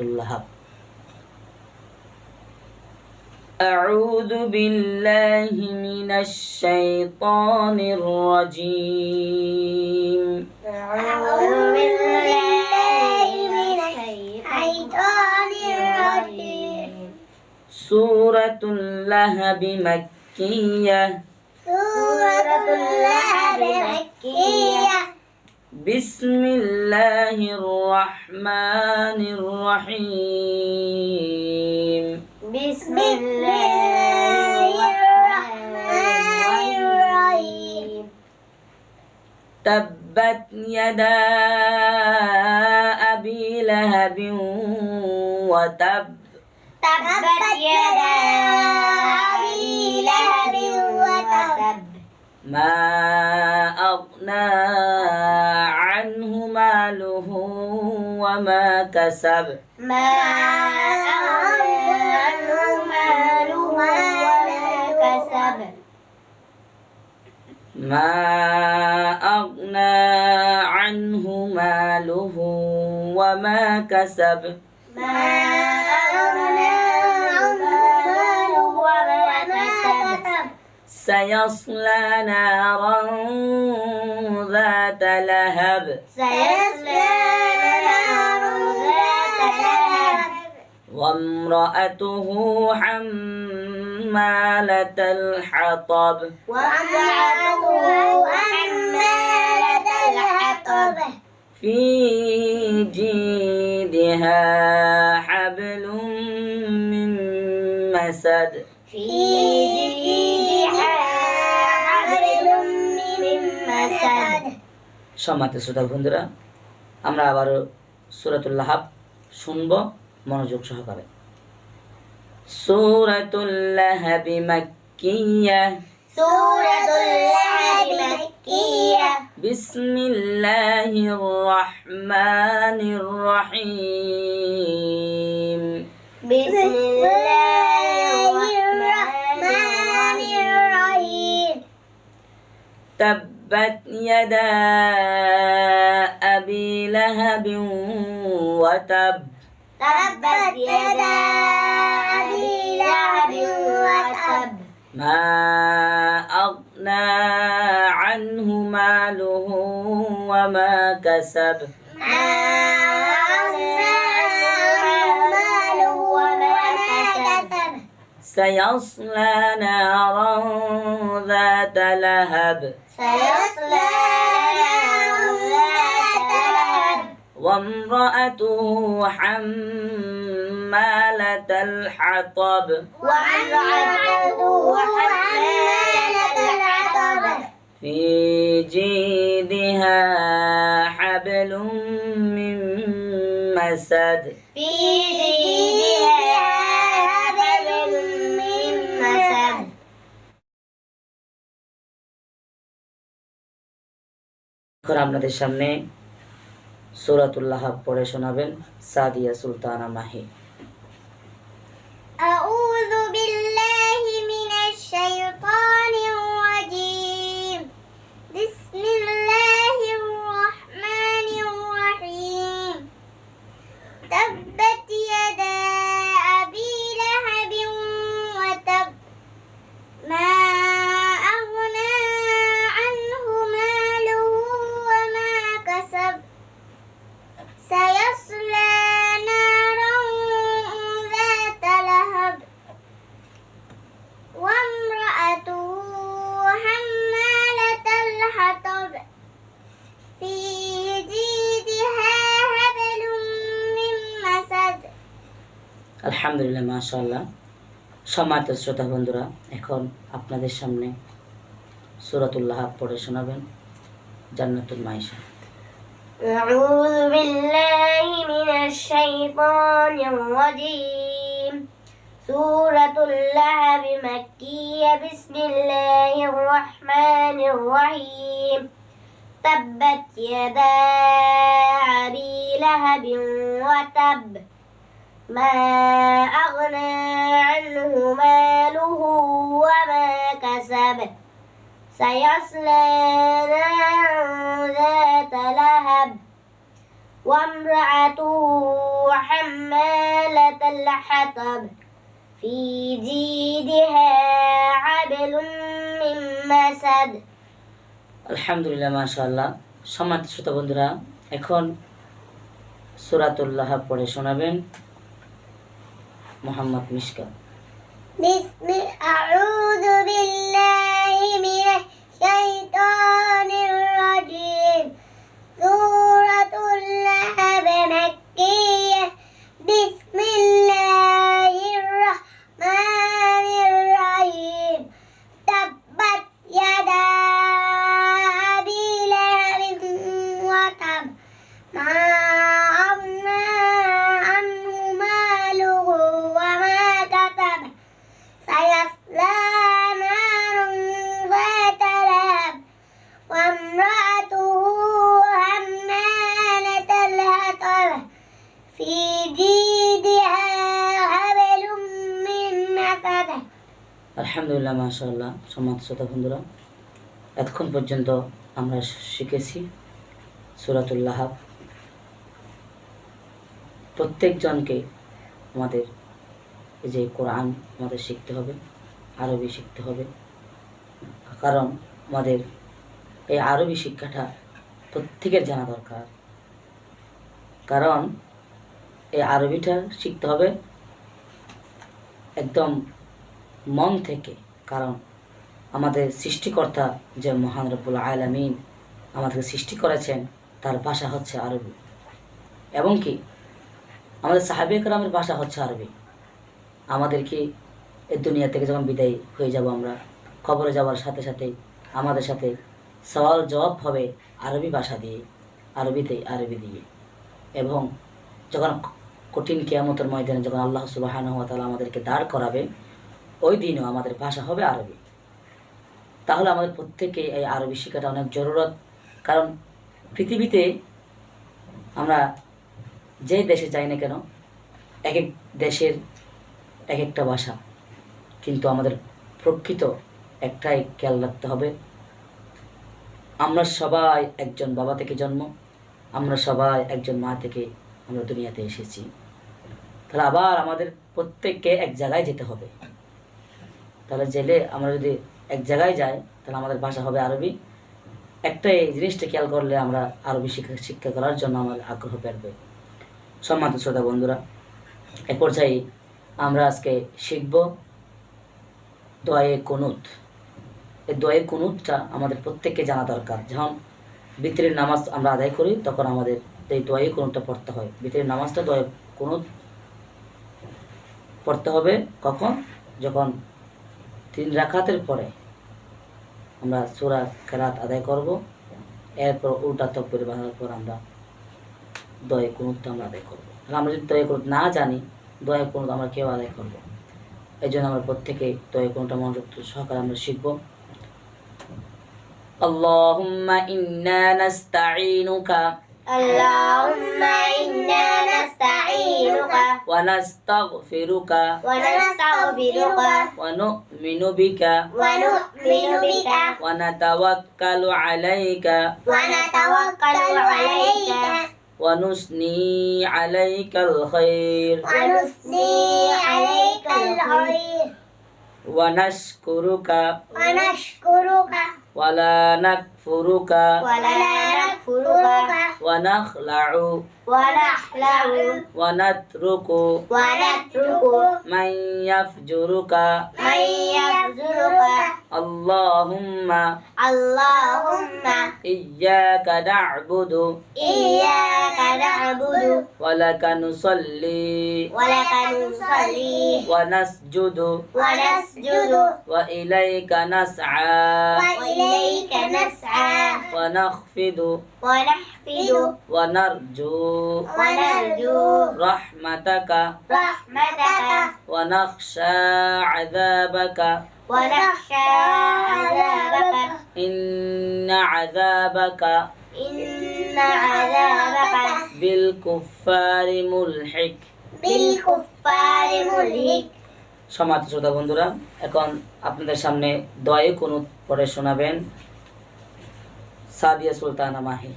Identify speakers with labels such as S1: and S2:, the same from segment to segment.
S1: اللهب. أعوذ بالله من الشيطان الرجيم.
S2: أعوذ بالله من الشيطان الرجيم.
S1: سورة اللهب مكية.
S2: سورة اللهب مكية.
S1: بسم الله الرحمن الرحيم
S2: بسم الله الرحمن الرحيم
S1: تبت يدا أبي لهب وتب.
S2: تبت يدا أبي لهب وتب.
S1: ما أغنى ماله وما كسب.
S2: ما أغنى عنه ماله وما كسب
S1: ما أغنى عنه ماله وما كسب.
S2: ما أغنى عنه ماله وما كسب.
S1: سيصلى نارا ذات لهب.
S2: ذات لهب
S1: وامرأته حمالة الحطب.
S2: وامرأته حمالة الحطب
S1: في جيدها حبل من مسد.
S2: في
S1: সম্মানিত শ্রোতা বন্ধুরা আমরা আবারও সুরাতুল্লাহ শুনব মনোযোগ সহকারে। সুরাতুল্লাহাব মাক্কিয়া। সুরাতুল্লাহাব মাক্কিয়া।
S2: বিসমিল্লাহির রহমানির রহিম। বিসমিল্লাহির
S1: تبت يدا أبي لهب وتب.
S2: تبت يدا أبي لهب وتب.
S1: ما أغنى عنه ماله وما كسب.
S2: ما
S1: سيصلى نارا ذات لهب.
S2: سيصلى نارا ذات لهب.
S1: وامرأته حمالة الحطب.
S2: وامرأته حمالة الحطب.
S1: في جيدها حبل من مسد.
S2: في جيدها
S1: এখন আপনাদের সামনে সোরাতুল্লাহ পড়ে শোনাবেন সাদিয়া সুলতানা মাহি। আলহামদুলিল্লাহ মাশাআল্লাহ সম্মানিত শ্রোতা বন্ধুরা এখন আপনাদের সামনে সূরাতুল্লাহ পড়ে শোনাবেন জান্নাতুল মাইশা
S2: أعوذ بالله من الشيطان الرجيم سورة اللهب مكية بسم الله الرحمن الرحيم تبت يدا أبي لهب وتب ما أغنى عنه ماله وما كسب سيصلى نارا ذات لهب وامرأته حمالة الحطب في جيدها حبل من مسد
S1: আলহামদুলিল্লাহ মাশাআল্লাহ সম্মানিত শ্রোতা বন্ধুরা এখন সুরাতুল্লাহ পড়ে শোনাবেন মোহাম্মদ মিশকা
S2: بسم أعوذ بالله من الشيطان
S1: সম্মানিত শ্রোতা বন্ধুরা, এতক্ষণ পর্যন্ত আমরা শিখেছি সুরাতুল্লাহ প্রত্যেকজনকে আমাদের যে কোরআন আমাদের শিখতে হবে, আরবি শিখতে হবে, কারণ আমাদের এই আরবি শিক্ষাটা প্রত্যেকের জানা দরকার। কারণ এই আরবিটা শিখতে হবে একদম মন থেকে, কারণ আমাদের সৃষ্টিকর্তা যে মহান রব্বুল আলামিন আমাদেরকে সৃষ্টি করেছেন, তার ভাষা হচ্ছে আরবি। এবং কি? আমাদের সাহাবে কালামের ভাষা হচ্ছে আরবি। আমাদেরকে এই দুনিয়া থেকে যখন বিদায় হয়ে যাব আমরা খবরে যাওয়ার সাথে সাথে আমাদের সাথে সওয়াল জবাব হবে আরবি ভাষা দিয়ে, আরবিতে আরবি দিয়ে। এবং যখন কঠিন কেয়ামতের ময়দানে যখন আল্লাহ সুবাহান তালা আমাদেরকে দাঁড় করাবে, ওই দিনও আমাদের ভাষা হবে আরবি। তাহলে আমাদের প্রত্যেকে এই আরবি শেখাটা অনেক জরুরত। কারণ পৃথিবীতে আমরা যে দেশে যাই না কেন, এক এক দেশের এক একটা ভাষা। কিন্তু আমাদের প্রকৃত একটাই খেয়াল রাখতে হবে, আমরা সবাই একজন বাবা থেকে জন্ম, আমরা সবাই একজন মা থেকে আমরা দুনিয়াতে এসেছি। তাহলে আবার আমাদের প্রত্যেককে এক জায়গায় যেতে হবে। তাহলে জেলে আমরা যদি এক জায়গায় যায়, তাহলে আমাদের ভাষা হবে আরবি। একটা এই জিনিসটা খেয়াল করলে আমরা আরবি শিক্ষা শিক্ষা করার জন্য আমাদের আগ্রহ বাড়বে। সম্মানিত শ্রোতা বন্ধুরা, এ পর্যায়ে আমরা আজকে শিখব দয়ে কুনুত। এই দয়ে কুনুতটা আমাদের প্রত্যেককে জানা দরকার। যখন বিতরের নামাজ আমরা আদায় করি, তখন আমাদের এই দয়ে কুনুতটা পড়তে হয়। বিতরের নামাজটা দয়ে কুনুত পড়তে হবে কখন? যখন তিন রাখাতের পরে আমরা সুরা কেরাত আদায় করব এরপর উল্টা তকবির বাঁধার পর আমরা দয়ে কুনুতটা আমরা আদায় করবো তাহলে আমরা যদি দয়ে কুনুত না জানি দয়ে কুনুত আমরা কেউ আদায় করবো এই জন্য আমরা প্রত্যেকে দয়ে কুনুতটা মনোযোগ সহকারে আমরা শিখবো اللهم إنا نستعينك
S2: اللهم إنا نستعينك.
S1: ونستغفرك.
S2: ونستغفرك.
S1: ونؤمن بك.
S2: ونؤمن بك.
S1: ونتوكل عليك.
S2: ونتوكل عليك.
S1: ونثني عليك الخير.
S2: ونثني عليك الخير.
S1: ونشكرك.
S2: ونشكرك.
S1: ولا نكفرك
S2: ولا نكفرك
S1: ونخلع
S2: ونخلع
S1: ونترك
S2: ونترك
S1: من يفجرك
S2: من يفجرك
S1: اللهم
S2: اللهم
S1: إياك نعبد.
S2: إياك نعبد.
S1: ولك نصلي.
S2: ولك نصلي.
S1: ونسجد.
S2: ونسجد.
S1: وإليك نسعى.
S2: وإليك نسعى.
S1: ونخفض.
S2: ونحفد
S1: ونرجو.
S2: ونرجو.
S1: رحمتك.
S2: رحمتك.
S1: ونخشى عذابك.
S2: ونخشى عذابك
S1: إن عذابك
S2: إن عذابك
S1: بالكفار ملحق
S2: بالكفار ملهك
S1: সমাজ শ্রোতা বন্ধুরা এখন আপনাদের সামনে দয়ে কোনো পড়ে শোনাবেন সাদিয়া সুলতানা মাহি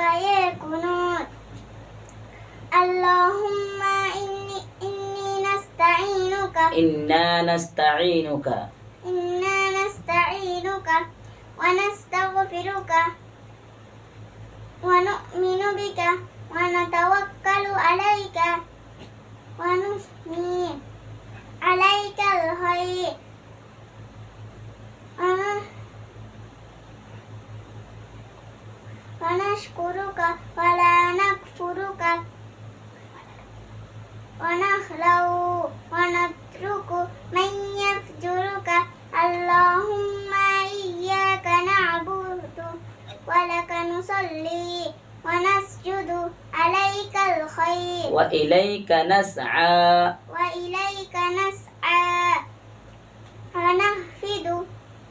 S1: غير كنوت اللهم إني, إني نستعينك.
S2: إنا نستعينك. إنا نستعينك ونستغفرك ونؤمن بك ونتوكل عليك ونثني عليك الخير. ونشكرك ولا نكفرك. ونخلو ونترك من يفجرك. اللهم إياك نعبد ولك نصلي ونسجد عليك الخير.
S1: وإليك نسعى.
S2: وإليك نسعى. ونهفد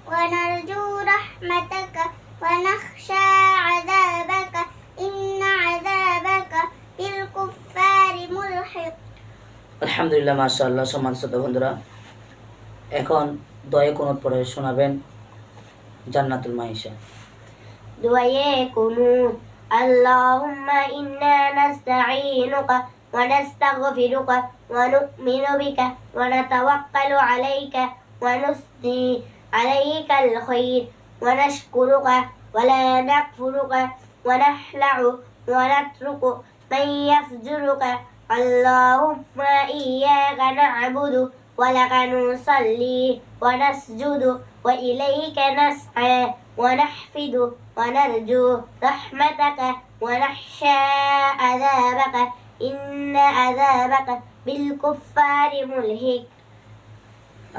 S2: ونرجو رحمتك. ونخشى عذابك إن عذابك بالكفار ملحق
S1: আলহামদুলিল্লাহ মাশাআল্লাহ সম্মান শ্রোতা বন্ধুরা এখন দয়ে কোন পরে শোনাবেন জান্নাতুল মাইশা
S2: دعاء قنوت اللهم إنا نستعينك ونستغفرك ونؤمن بك ونتوكل عليك ونثني عليك الخير ونشكرك ولا نكفرك ونخلع ونترك من يفجرك. اللهم إياك نعبد ولك نصلي ونسجد وإليك نسعى ونحفد ونرجو رحمتك ونخشى عذابك. إن عذابك بالكفار ملهك.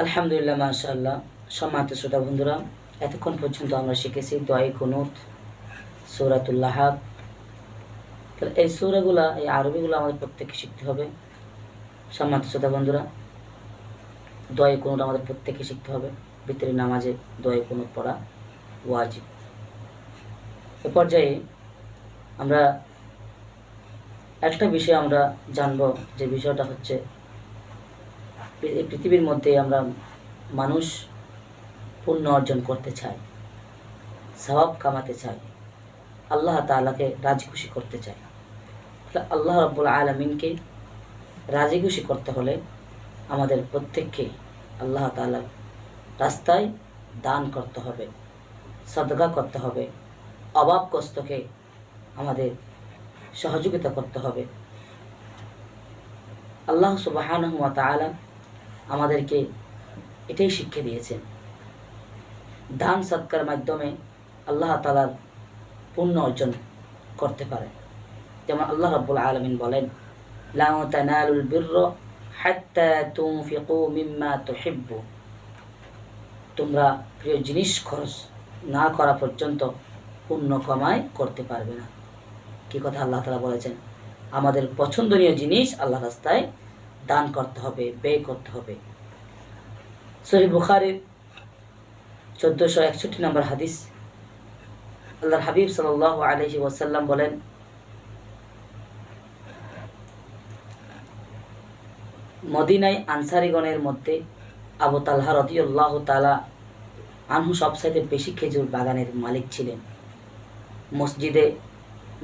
S1: الحمد لله ما شاء الله. সম্মানিত শ্রোতা বন্ধুরা, এতক্ষণ পর্যন্ত আমরা শিখেছি দোয়াই কুনুত সূরাতুল লাহাব তাহলে এই সূরাগুলা, এই আরবিগুলো আমাদের প্রত্যেককে শিখতে হবে। সম্মানিত শ্রোতা বন্ধুরা, দোয়াই কুনুত আমাদের প্রত্যেককে শিখতে হবে। ভিতরে নামাজে দোয়াই কুনুত পড়া ওয়াজিব। এ পর্যায়ে আমরা একটা বিষয় আমরা জানব, যে বিষয়টা হচ্ছে পৃথিবীর মধ্যে আমরা মানুষ পুণ্য অর্জন করতে চাই স্বভাব কামাতে চাই আল্লাহ তাআলাকে রাজি খুশি করতে চাই তাহলে আল্লাহ রব্বুল আলমিনকে রাজি খুশি করতে হলে আমাদের প্রত্যেককে আল্লাহ তাআলার রাস্তায় দান করতে হবে, সদগা করতে হবে, অভাবগ্রস্তকে আমাদের সহযোগিতা করতে হবে। আল্লাহ সুবাহানহু ওয়া তাআলা আমাদেরকে এটাই শিক্ষা দিয়েছেন। দান সৎকার মাধ্যমে আল্লাহ তালার পুণ্য অর্জন করতে পারে। যেমন আল্লাহ রাব্বুল আলামিন বলেন, লা তানালুল বিরর হাত্তা তুনফিকু মিম্মা তুহিব্বু। তোমরা প্রিয় জিনিস খরচ না করা পর্যন্ত পুণ্য কমাই করতে পারবে না। কি কথা আল্লাহ তালা বলেছেন? আমাদের পছন্দনীয় জিনিস আল্লাহ রাস্তায় দান করতে হবে, ব্যয় করতে হবে। সহি বুখারির চোদ্দোশো একষট্টি নম্বর হাদিস। আল্লাহর হাবিব সাল আলহি ওয়াসাল্লাম বলেন, মদিনায় আনসারিগণের মধ্যে আবু তালহা রদিউল্লাহ তালা আনহু সবসাইতে বেশি খেজুর বাগানের মালিক ছিলেন। মসজিদে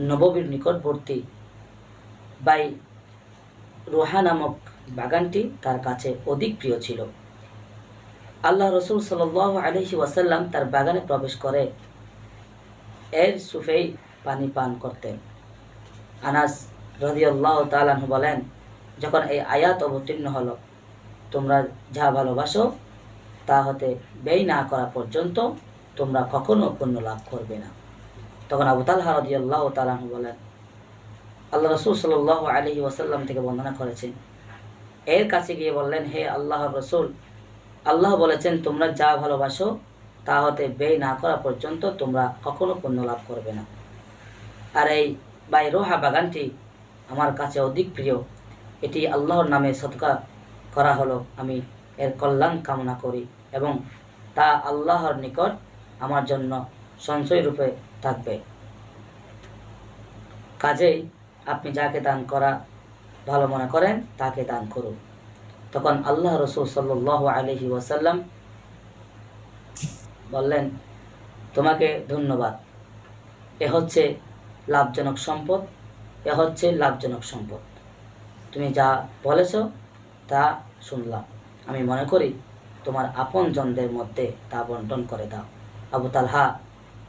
S1: নববীর নিকটবর্তী বাই রোহা নামক বাগানটি তার কাছে অধিক প্রিয় ছিল। আল্লাহ রসুল সাল আলহি ওয়াসাল্লাম তার বাগানে প্রবেশ করে। এর সুফেই পানি পান করতেন। আনাস রদিয়াল্লাহ তালাহু বলেন, যখন এই আয়াত অবতীর্ণ হলো, তোমরা যা ভালোবাসো, তা হতে ব্যয় না করা পর্যন্ত তোমরা কখনো পুণ্য লাভ করবে না। তখন আবু তালহা রদিয়াল্লাহ তালাহু বলেন, আল্লাহ রসুল সাল আলহি ওয়াসাল্লাম থেকে বন্দনা করেছেন। এর কাছে গিয়ে বললেন, হে আল্লাহ রসুল আল্লাহ বলেছেন, তোমরা যা ভালোবাসো, তা হতে ব্যয় না করা পর্যন্ত তোমরা কখনো পণ্য লাভ করবে না। আর এই বাই রোহা বাগানটি আমার কাছে অধিক প্রিয়। এটি আল্লাহর নামে সৎকা করা হলো। আমি এর কল্যাণ কামনা করি এবং তা আল্লাহর নিকট আমার জন্য সঞ্চয় রূপে থাকবে। কাজেই আপনি যাকে দান করা ভালো মনে করেন, তাকে দান করুন। তখন আল্লাহ রসুল সাল্লাহ আলহি ওয়াসাল্লাম বললেন, তোমাকে ধন্যবাদ। এ হচ্ছে লাভজনক সম্পদ, এ হচ্ছে লাভজনক সম্পদ। তুমি যা বলেছ তা শুনলাম। আমি মনে করি তোমার আপন জনদের মধ্যে তা বন্টন করে দাও। আবু তালহা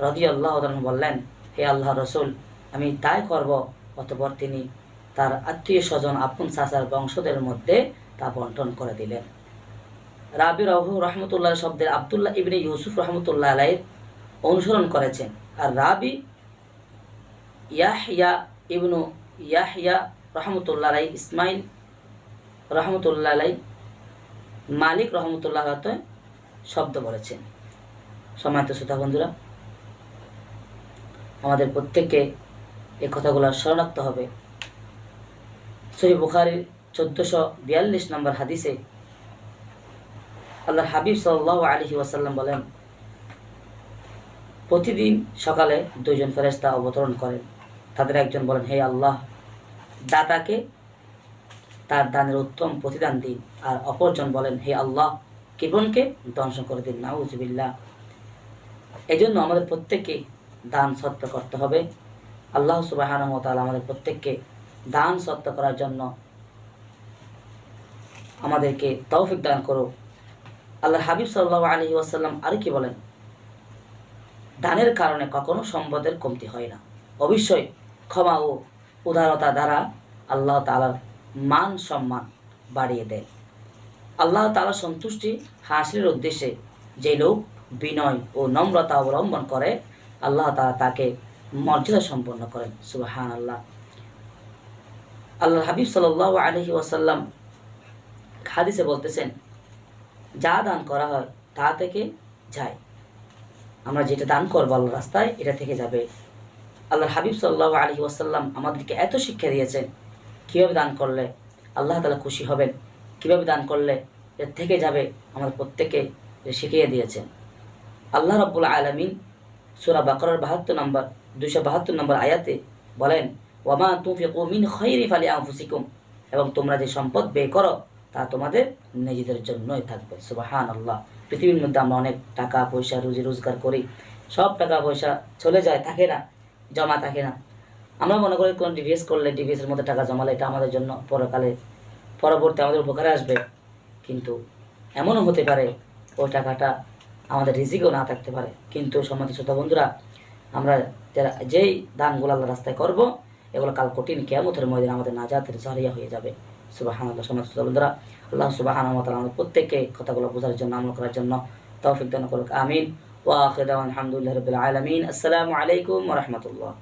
S1: রদি আল্লাহ বললেন, হে আল্লাহ রসুল, আমি তাই করব। অতপর তিনি তার আত্মীয় স্বজন আপন চাচার বংশদের মধ্যে তা বন্টন করে দিলেন। রাবি রহু রহমতুল্লাহ শব্দের আবদুল্লাহ ইবনে ইউসুফ রহমতুল্লাহ আলাইয়ের অনুসরণ করেছেন। আর রাবি ইয়াহিয়া ইবনু ইয়াহিয়া রহমতুল্লাহ আলাই ইসমাইল রহমতুল্লাহ আলাই মালিক রহমতুল্লাহ শব্দ বলেছেন। সম্মানিত শ্রোতা বন্ধুরা, আমাদের প্রত্যেককে এই কথাগুলো স্মরণ রাখতে হবে। সহি বুখারির চোদ্দশো বিয়াল্লিশ নম্বর হাদিসে আল্লাহর হাবিব সাল্লাহ আলহি ওয়াসাল্লাম বলেন, প্রতিদিন সকালে দুইজন ফেরেস্তা অবতরণ করেন। তাদের একজন বলেন, হে আল্লাহ, দাতাকে তার দানের উত্তম প্রতিদান দিন। আর অপরজন বলেন, হে আল্লাহ কৃপণকে ধ্বংস করে দিন। নাউজবিল্লা এই জন্য আমাদের প্রত্যেককে দান সত্য করতে হবে। আল্লাহ সুবাহ আমাদের প্রত্যেককে দান সত্য করার জন্য আমাদেরকে তৌফিক দান করো। আল্লাহ হাবিব সাল্লাহ আলহি ওয়াসাল্লাম আর কি বলেন, দানের কারণে কখনো সম্পদের কমতি হয় না। অবশ্যই ক্ষমা ও উদারতা দ্বারা আল্লাহ তালার মান সম্মান বাড়িয়ে দেয়। আল্লাহ তালার সন্তুষ্টি হাসির উদ্দেশ্যে যে লোক বিনয় ও নম্রতা অবলম্বন করে, আল্লাহ তালা তাকে মর্যাদা সম্পন্ন করেন। সুবাহান আল্লাহ আল্লাহ হাবিব সাল আলহি ওয়াসাল্লাম হাদিসে বলতেছেন, যা দান করা হয় তা থেকে যায়। আমরা যেটা দান করব আল্লাহ রাস্তায়, এটা থেকে যাবে। আল্লাহ হাবিব সাল্লাহ আলহি ওয়াসাল্লাম আমাদেরকে এত শিক্ষা দিয়েছেন, কীভাবে দান করলে আল্লাহ তালা খুশি হবেন, কীভাবে দান করলে এর থেকে যাবে, আমাদের প্রত্যেকে শিখিয়ে দিয়েছেন। আল্লাহ রব্বুল আলমিন সুরা বাকরার বাহাত্তর নম্বর, দুইশো বাহাত্তর নম্বর আয়াতে বলেন ওয়ামা তুফিকু মিন খৈরি ফালি আনফুসিকুম এবং তোমরা যে সম্পদ ব্যয় করো তা তোমাদের নিজেদের জন্যই থাকবে। সুবাহান আল্লাহ পৃথিবীর মধ্যে আমরা অনেক টাকা পয়সা রুজি রোজগার করি। সব টাকা পয়সা চলে যায়, থাকে না, জমা থাকে না। আমরা মনে করি কোন ডিভিএস করলে ডিভিএসের মধ্যে টাকা জমালে এটা আমাদের জন্য পরকালে, পরবর্তী আমাদের উপকারে আসবে। কিন্তু এমনও হতে পারে ওই টাকাটা আমাদের রিজিকেও না থাকতে পারে। কিন্তু সম্মানিত শ্রোতা বন্ধুরা, আমরা যারা যেই দানগুলো আল্লাহ রাস্তায় করব, এগুলো কাল কঠিন কেমতের মধ্যে আমাদের নাজাতের জারিয়া হয়ে যাবে। সুবাহান আল্লাহ শ্রোতা বন্ধুরা আল্লাহ সুবাহান আমাদের প্রত্যেককে কথাগুলো বোঝার জন্য, আমল করার জন্য তৌফিক দান করুক, আমিন। ওয়া আখির দাওয়ান আলহামদুলিল্লাহ রবিল আলমিন। আসসালামু আলাইকুম রহমতুল্লাহ।